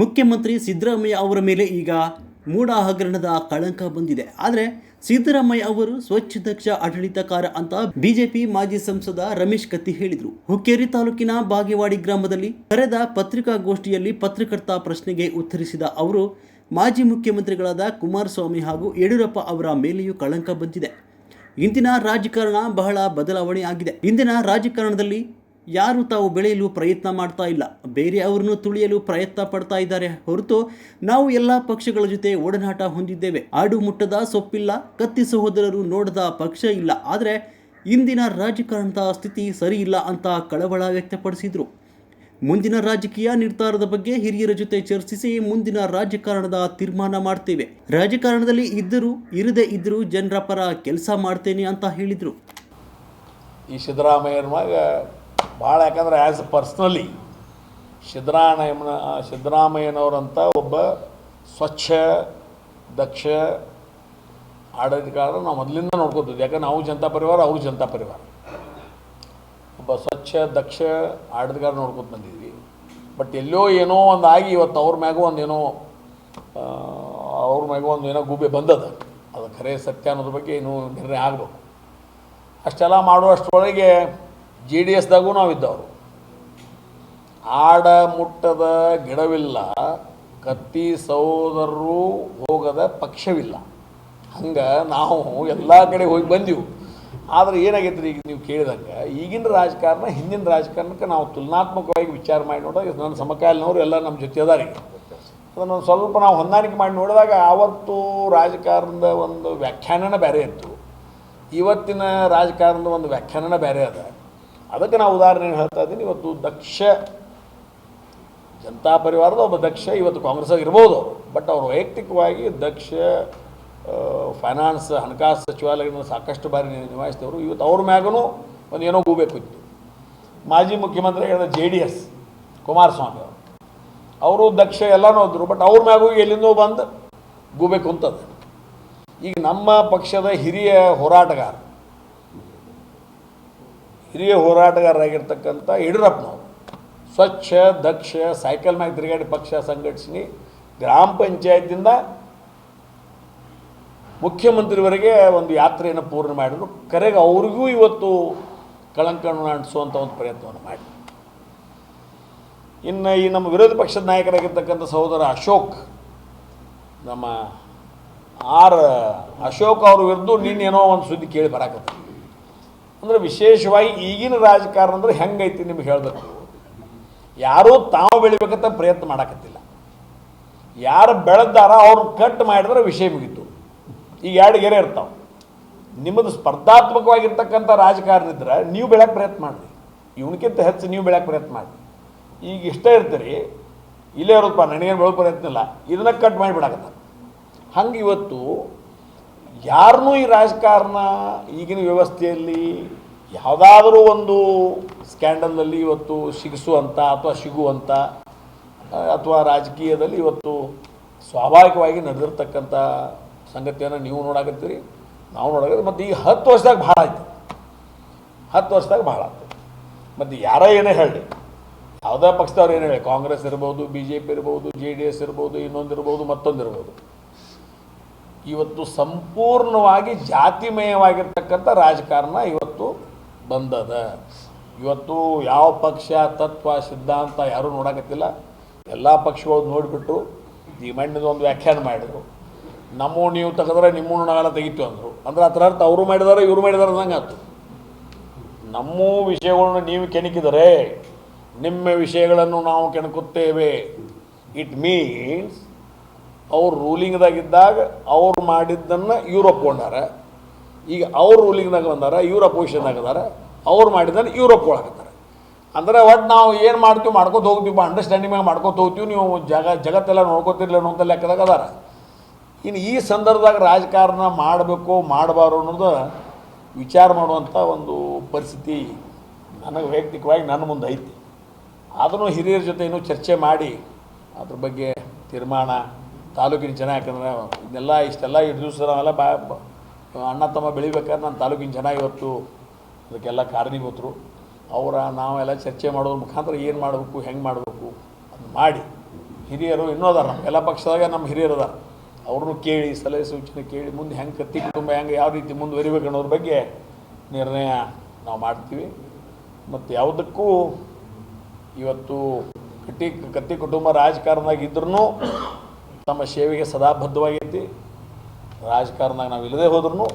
ಮುಖ್ಯಮಂತ್ರಿ ಸಿದ್ದರಾಮಯ್ಯ ಅವರ ಮೇಲೆ ಈಗ ಮೂಡ ಹಗರಣದ ಕಳಂಕ ಬಂದಿದೆ. ಆದರೆ ಸಿದ್ದರಾಮಯ್ಯ ಅವರು ಸ್ವಚ್ಛ ದಕ್ಷ ಆಡಳಿತಕಾರ ಅಂತ ಬಿಜೆಪಿ ಮಾಜಿ ಸಂಸದ ರಮೇಶ್ ಕತ್ತಿ ಹೇಳಿದರು. ಹುಕ್ಕೇರಿ ತಾಲೂಕಿನ ಬಾಗೇವಾಡಿ ಗ್ರಾಮದಲ್ಲಿ ಕರೆದ ಪತ್ರಿಕಾಗೋಷ್ಠಿಯಲ್ಲಿ ಪತ್ರಕರ್ತ ಪ್ರಶ್ನೆಗೆ ಉತ್ತರಿಸಿದ ಅವರು, ಮಾಜಿ ಮುಖ್ಯಮಂತ್ರಿಗಳಾದ ಕುಮಾರಸ್ವಾಮಿ ಹಾಗೂ ಯಡಿಯೂರಪ್ಪ ಅವರ ಮೇಲೆಯೂ ಕಳಂಕ ಬಂದಿದೆ. ಇಂದಿನ ರಾಜಕಾರಣ ಬಹಳ ಬದಲಾವಣೆ ಆಗಿದೆ. ಇಂದಿನ ರಾಜಕಾರಣದಲ್ಲಿ ಯಾರು ತಾವು ಬೆಳೆಯಲು ಪ್ರಯತ್ನ ಮಾಡ್ತಾ ಇಲ್ಲ? ಬೇರೆ ಅವರನ್ನು ತುಳಿಯಲು ಪ್ರಯತ್ನ ಪಡ್ತಾ ಇದ್ದಾರೆ. ಹೊರತು ನಾವು ಎಲ್ಲ ಪಕ್ಷಗಳ ಜೊತೆ ಒಡನಾಟ ಹೊಂದಿದ್ದೇವೆ. ಆಡು ಮುಟ್ಟದ ಸೊಪ್ಪಿಲ್ಲ, ಕತ್ತಿ ಸಹೋದರರು ನೋಡದ ಪಕ್ಷ ಇಲ್ಲ. ಆದರೆ ಇಂದಿನ ರಾಜಕಾರಣದ ಸ್ಥಿತಿ ಸರಿ ಇಲ್ಲ ಅಂತ ಕಳವಳ ವ್ಯಕ್ತಪಡಿಸಿದರು. ಮುಂದಿನ ರಾಜಕೀಯ ನಿರ್ಧಾರದ ಬಗ್ಗೆ ಹಿರಿಯರ ಜೊತೆ ಚರ್ಚಿಸಿ ಮುಂದಿನ ರಾಜಕಾರಣದ ತೀರ್ಮಾನ ಮಾಡ್ತೇವೆ. ರಾಜಕಾರಣದಲ್ಲಿ ಇದ್ದರೂ, ಇರದೇ ಇದ್ದರೂ ಜನರ ಪರ ಕೆಲಸ ಮಾಡ್ತೇನೆ ಅಂತ ಹೇಳಿದರು. ಈ ಸಿದ್ದರಾಮಯ್ಯನ ಭಾಳ ಯಾಕಂದ್ರೆ ಆ್ಯಸ್ ಪರ್ಸ್ನಲಿ ಸಿದ್ದರಾಮಯ್ಯನ ಸಿದ್ದರಾಮಯ್ಯನವರಂಥ ಒಬ್ಬ ಸ್ವಚ್ಛ, ದಕ್ಷ ಆಡಳಿತಗಾರರು ನಾವು ಮೊದಲಿಂದ ನೋಡ್ಕೋತಿದ್ವಿ. ಯಾಕಂದ್ರೆ ನಾವು ಜನತಾ ಪರಿವಾರ, ಅವರು ಜನತಾ ಪರಿವಾರ. ಒಬ್ಬ ಸ್ವಚ್ಛ, ದಕ್ಷ ಆಡಳಿತಗಾರ ನೋಡ್ಕೊತ ಬಂದಿದ್ವಿ. ಬಟ್ ಎಲ್ಲೋ ಏನೋ ಒಂದು ಆಗಿ ಇವತ್ತು ಅವ್ರ ಮ್ಯಾಗೂ ಒಂದೇನೋ ಅವ್ರ ಮ್ಯಾಗೂ ಒಂದು ಏನೋ ಗೂಬೆ ಬಂದದ. ಅದು ಖರೆ ಸತ್ಯ ಅನ್ನೋದ್ರ ಬಗ್ಗೆ ಇನ್ನೂ ನಿರ್ಣಯ ಆಗಬೇಕು. ಅಷ್ಟೆಲ್ಲ ಮಾಡುವಷ್ಟರೊಳಗೆ ಜೆ ಡಿ ಎಸ್ದಾಗೂ ನಾವಿದ್ದವರು. ಆಡ ಮುಟ್ಟದ ಗಿಡವಿಲ್ಲ, ಕತ್ತಿ ಸಹೋದರರು ಹೋಗದ ಪಕ್ಷವಿಲ್ಲ. ಹಂಗೆ ನಾವು ಎಲ್ಲ ಕಡೆ ಹೋಗಿ ಬಂದೆವು. ಆದರೆ ಏನಾಗೈತೆ ರೀ ಈಗ ನೀವು ಕೇಳಿದಂಗೆ, ಈಗಿನ ರಾಜಕಾರಣ ಹಿಂದಿನ ರಾಜಕಾರಣಕ್ಕೆ ನಾವು ತುಲನಾತ್ಮಕವಾಗಿ ವಿಚಾರ ಮಾಡಿ ನೋಡಿದಾಗ ನನ್ನ ಸಮಕಾಲಿನವರು ಎಲ್ಲ ನಮ್ಮ ಜೊತೆ ಅದಾರೆ ಅದನ್ನು ಸ್ವಲ್ಪ ನಾವು ಹೊಂದಾಣಿಕೆ ಮಾಡಿ ನೋಡಿದಾಗ ಆವತ್ತು ರಾಜಕಾರಣದ ಒಂದು ವ್ಯಾಖ್ಯಾನನೇ ಬೇರೆ ಇತ್ತು. ಇವತ್ತಿನ ರಾಜಕಾರಣದ ಒಂದು ವ್ಯಾಖ್ಯಾನನೇ ಬೇರೆ ಅದ. ಅದಕ್ಕೆ ನಾವು ಉದಾಹರಣೆ ಹೇಳ್ತಾ ಇದ್ದೀನಿ. ಇವತ್ತು ದಕ್ಷ ಜನತಾ ಪರಿವಾರದ ಒಬ್ಬ ದಕ್ಷ ಇವತ್ತು ಕಾಂಗ್ರೆಸ್ ಇರ್ಬೋದು. ಬಟ್ ಅವರು ವೈಯಕ್ತಿಕವಾಗಿ ದಕ್ಷ ಫೈನಾನ್ಸ್, ಹಣಕಾಸು ಸಚಿವಾಲಯದಿಂದ ಸಾಕಷ್ಟು ಬಾರಿ ನಿಭಾಯಿಸಿದವರು. ಇವತ್ತು ಅವ್ರ ಮ್ಯಾಗೂ ಒಂದು ಏನೋ ಗೂಬೇಕು ಇತ್ತು. ಮಾಜಿ ಮುಖ್ಯಮಂತ್ರಿಗಳಾದ ಜೆ ಡಿ ಎಸ್, ಕುಮಾರಸ್ವಾಮಿ ಅವರು. ಅವರು ದಕ್ಷ ಎಲ್ಲನೂ ಹೋದರು, ಬಟ್ ಅವ್ರ ಮ್ಯಾಗೂ ಎಲ್ಲಿಂದೋ ಬಂದು ಗೂಬೇಕು ಅಂತದ ಈಗ ನಮ್ಮ ಪಕ್ಷದ ಹಿರಿಯ ಹೋರಾಟಗಾರ ಹಿರಿಯ ಹೋರಾಟಗಾರರಾಗಿರ್ತಕ್ಕಂಥ ಯಡಿಯೂರಪ್ಪನವರು. ಸ್ವಚ್ಛ, ದಕ್ಷ, ಸೈಕಲ್ ಮ್ಯಾಗ ತಿರುಗಾಡಿ ಪಕ್ಷ ಸಂಘಟಿಸಿ ಗ್ರಾಮ ಪಂಚಾಯತಿಂದ ಮುಖ್ಯಮಂತ್ರಿವರೆಗೆ ಒಂದು ಯಾತ್ರೆಯನ್ನು ಪೂರ್ಣ ಮಾಡಿದ್ರು. ಕರೆಗೆ ಅವ್ರಿಗೂ ಇವತ್ತು ಕಳಂಕವನ್ನು ಅಂಟಿಸುವಂಥ ಒಂದು ಪ್ರಯತ್ನವನ್ನು ಮಾಡಿ ಇನ್ನು ಈ ನಮ್ಮ ವಿರೋಧ ಪಕ್ಷದ ನಾಯಕರಾಗಿರ್ತಕ್ಕಂಥ ಸಹೋದರ ಅಶೋಕ್, ನಮ್ಮ ಆರ್ ಅಶೋಕ್ ಅವ್ರ ವಿರುದ್ಧ ನಿನ್ನೇನೋ ಒಂದು ಸುದ್ದಿ ಕೇಳಿ ಬರಾಕತ್ತ ಅಂದ್ರೆ ವಿಶೇಷವಾಗಿ ಈಗಿನ ರಾಜಕಾರಣ ಅಂದ್ರೆ ಹೆಂಗೈತಿ ನಿಮ್ಗೆ ಹೇಳಬೇಕು. ಯಾರೂ ತಾವು ಬೆಳಿಬೇಕಂತ ಪ್ರಯತ್ನ ಮಾಡಕತ್ತಿಲ್ಲ. ಯಾರು ಬೆಳೆದಾರ ಅವ್ರನ್ನ ಕಟ್ ಮಾಡಿದ್ರೆ ವಿಷಯ ಮುಗಿತು. ಈಗ ಎರಡು ಗೆರೆ ಇರ್ತಾವೆ. ನಿಮ್ಮದು ಸ್ಪರ್ಧಾತ್ಮಕವಾಗಿರ್ತಕ್ಕಂಥ ರಾಜಕಾರಣ ಇದ್ರೆ ನೀವು ಬೆಳಕ್ಕೆ ಪ್ರಯತ್ನ ಮಾಡಿರಿ. ಇವನಕ್ಕಿಂತ ಹೆಚ್ಚು ನೀವು ಬೆಳಕ್ಕೆ ಪ್ರಯತ್ನ ಮಾಡಿ ಈಗ ಇಷ್ಟ ಇರ್ತೀರಿ, ಇಲ್ಲೇ ಇರೋದಪ್ಪ ನನಗೇನು ಬೆಳೋ ಪ್ರಯತ್ನ ಇಲ್ಲ, ಇದನ್ನ ಕಟ್ ಮಾಡಿಬಿಡಕತ್ತ ಹಂಗೆ ಇವತ್ತು ಯಾರನ್ನೂ ಈ ರಾಜಕಾರಣ ಈಗಿನ ವ್ಯವಸ್ಥೆಯಲ್ಲಿ ಯಾವುದಾದ್ರೂ ಒಂದು ಸ್ಕ್ಯಾಂಡಲ್ನಲ್ಲಿ ಇವತ್ತು ಸಿಗಿಸುವಂಥ ಅಥವಾ ಸಿಗುವಂಥ ಅಥವಾ ರಾಜಕೀಯದಲ್ಲಿ ಇವತ್ತು ಸ್ವಾಭಾವಿಕವಾಗಿ ನಡೆದಿರ್ತಕ್ಕಂಥ ಸಂಗತಿಯನ್ನು ನೀವು ನೋಡಾಕತ್ತೀರಿ, ನಾವು ನೋಡಾಕ ಮತ್ತು ಈಗ ಹತ್ತು ವರ್ಷದಾಗ ಭಾಳ ಆಯ್ತು. ಹತ್ತು ವರ್ಷದಾಗ ಭಾಳ ಆಯ್ತು. ಮತ್ತು ಯಾರೋ ಏನೇ ಹೇಳಿ, ಯಾವುದೇ ಪಕ್ಷದವ್ರು ಏನು ಹೇಳಿ, ಕಾಂಗ್ರೆಸ್ ಇರ್ಬೋದು ಬಿ ಜೆ ಪಿ ಇರ್ಬೋದು, ಜೆ ಡಿ ಎಸ್ ಇರ್ಬೋದು, ಇನ್ನೊಂದು ಇರ್ಬೋದು. ಇವತ್ತು ಸಂಪೂರ್ಣವಾಗಿ ಜಾತಿಮಯವಾಗಿರ್ತಕ್ಕಂಥ ರಾಜಕಾರಣ ಇವತ್ತು ಬಂದದ. ಇವತ್ತು ಯಾವ ಪಕ್ಷ, ತತ್ವ, ಸಿದ್ಧಾಂತ ಯಾರೂ ನೋಡಕತ್ತಿಲ್ಲ. ಎಲ್ಲ ಪಕ್ಷಗಳು ನೋಡಿಬಿಟ್ಟು ಈ ಒಂದು ವ್ಯಾಖ್ಯಾನ ಮಾಡಿದರು. ನಮ್ಮ ನೀವು ತೆಗೆದ್ರೆ ನಿಮ್ಮ ನಾವೆಲ್ಲ ತೆಗಿತು ಅಂದರು. ಅಂದ್ರೆ ಅದರ ಅರ್ಥ ಅವರು ಮಾಡಿದಾರೆ, ಇವರು ಮಾಡಿದಾರೆ ಅಂದಂಗೆ ಆಯ್ತು ನಮ್ಮ ವಿಷಯಗಳನ್ನು ನೀವು ಕೆಣಕಿದರೆ ನಿಮ್ಮ ವಿಷಯಗಳನ್ನು ನಾವು ಕೆಣಕುತ್ತೇವೆ. ಇಟ್ ಮೀನ್ಸ್ ಅವ್ರು ರೂಲಿಂಗ್ದಾಗಿದ್ದಾಗ ಅವ್ರು ಮಾಡಿದ್ದನ್ನು ಇವ್ರು ಒಪ್ಕೊಂಡಾರ. ಈಗ ಅವ್ರು ರೂಲಿಂಗ್ದಾಗ ಬಂದಾರ, ಇವ್ರು ಅಪೋಸಿಷನ್ದಾಗ ಅದಾರ ಅವ್ರು ಮಾಡಿದ್ದನ್ನು ಇವ್ರು ಒಪ್ಕೊಳಕತ್ತಾರೆ. ಅಂದ್ರೆ ಒಟ್ಟು ನಾವು ಏನು ಮಾಡ್ತೀವಿ, ಮಾಡ್ಕೊತ ಹೋಗ್ತೀವಿ ಅಂಡರ್ಸ್ಟ್ಯಾಂಡಿಂಗ್ ಮ್ಯಾಗ ಮಾಡ್ಕೊತ ಹೋಗ್ತೀವಿ, ನೀವು ಜಗ, ಜಗತ್ತೆಲ್ಲ ನೋಡ್ಕೊತಿರ್ಲಿ ಅಂತ ಲೆಕ್ಕದಾಗ ಅದಾರ. ಇನ್ನು ಈ ಸಂದರ್ಭದಾಗ ರಾಜಕಾರಣ ಮಾಡಬೇಕು, ಮಾಡಬಾರ್ದು ಅನ್ನೋದು ವಿಚಾರ ಮಾಡುವಂಥ ಒಂದು ಪರಿಸ್ಥಿತಿ ನನಗೆ ವೈಯಕ್ತಿಕವಾಗಿ ನನ್ನ ಮುಂದೆ ಐತಿ. ಅದನ್ನು ಹಿರಿಯರ ಜೊತೆ ಇನ್ನೂ ಚರ್ಚೆ ಮಾಡಿ, ಅದ್ರ ಬಗ್ಗೆ ತೀರ್ಮಾನ ತಾಲೂಕಿನ ಜನ, ಯಾಕಂದ್ರೆ ಇದನ್ನೆಲ್ಲ ಇಷ್ಟೆಲ್ಲ ಹಿಡಿದು ದಿವಸ ನಾವೆಲ್ಲ ಬಾ ಅಣ್ಣ, ತಮ್ಮ ಬೆಳಿಬೇಕಾದ್ರೆ ನಾನು ತಾಲೂಕಿನ ಜನ ಇವತ್ತು ಅದಕ್ಕೆಲ್ಲ ಕಾರಣೀಭೂತರು. ಅವರ ನಾವೆಲ್ಲ ಚರ್ಚೆ ಮಾಡೋದ್ರ ಮುಖಾಂತರ ಏನು ಮಾಡಬೇಕು, ಹೆಂಗೆ ಮಾಡಬೇಕು ಅದು ಮಾಡಿ. ಹಿರಿಯರು ಇನ್ನೂ ಅದಾರ, ನಮ್ಮ ಎಲ್ಲ ಪಕ್ಷದಾಗ ನಮ್ಮ ಹಿರಿಯರು ಅದಾರ. ಅವ್ರನ್ನೂ ಕೇಳಿ, ಸಲಹೆ ಸೂಚನೆ ಕೇಳಿ, ಮುಂದೆ ಹೆಂಗೆ ಕತ್ತಿ ಕುಟುಂಬ, ಹೆಂಗೆ ಯಾವ ರೀತಿ ಮುಂದುವರಿಬೇಕು ಅನ್ನೋದ್ರ ಬಗ್ಗೆ ನಿರ್ಣಯ ನಾವು ಮಾಡ್ತೀವಿ. ಮತ್ತು ಯಾವುದಕ್ಕೂ ಇವತ್ತು ಕಟ್ಟಿ, ಕತ್ತಿ ಕುಟುಂಬ ರಾಜಕಾರಣದಾಗ ಇದ್ರೂ ತಮ್ಮ ಸೇವೆಗೆ ಸದಾ ಬದ್ಧವಾಗೈತಿ ರಾಜಕಾರಣದಾಗ ನಾವು ಇಲ್ಲದೆ ಹೋದ್ರೂ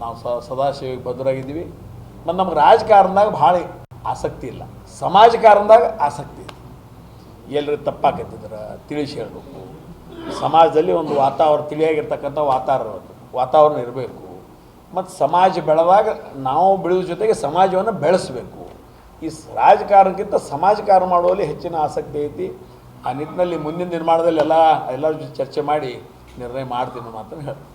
ನಾವು ಸದಾ ಸೇವೆಗೆ ಬದ್ಧರಾಗಿದ್ದೀವಿ. ಮತ್ತು ನಮ್ಗೆ ರಾಜಕಾರಣದಾಗ ಭಾಳ ಆಸಕ್ತಿ ಇಲ್ಲ. ಸಮಾಜಕಾರಣದಾಗ ಆಸಕ್ತಿ ಇದೆ ಎಲ್ಲರೂ ತಪ್ಪಾಕತ್ತಿದ್ರೆ ತಿಳಿಸಿ ಹೇಳಬೇಕು ಸಮಾಜದಲ್ಲಿ ಒಂದು ವಾತಾವರಣ, ತಿಳಿಯಾಗಿರ್ತಕ್ಕಂಥ ವಾತಾವರಣ ವಾತಾವರಣ ಇರಬೇಕು. ಮತ್ತು ಸಮಾಜ ಬೆಳೆದಾಗ ನಾವು ಬೆಳೆಯುವ ಜೊತೆಗೆ ಸಮಾಜವನ್ನು ಬೆಳೆಸಬೇಕು. ಈ ರಾಜಕಾರಣಕ್ಕಿಂತ ಸಮಾಜ ಕಾರಣ ಮಾಡುವಲ್ಲಿ ಹೆಚ್ಚಿನ ಆಸಕ್ತಿ ಐತಿ. ಆ ನಿಟ್ಟಿನಲ್ಲಿ ಮುಂದಿನ ನಿರ್ಮಾಣದಲ್ಲಿ ಎಲ್ಲ ಎಲ್ಲರ ಜೊತೆ ಚರ್ಚೆ ಮಾಡಿ ನಿರ್ಣಯ ಮಾಡ್ತೀನಿ ಮಾತ್ರ. ಹೇಳ್ತೀನಿ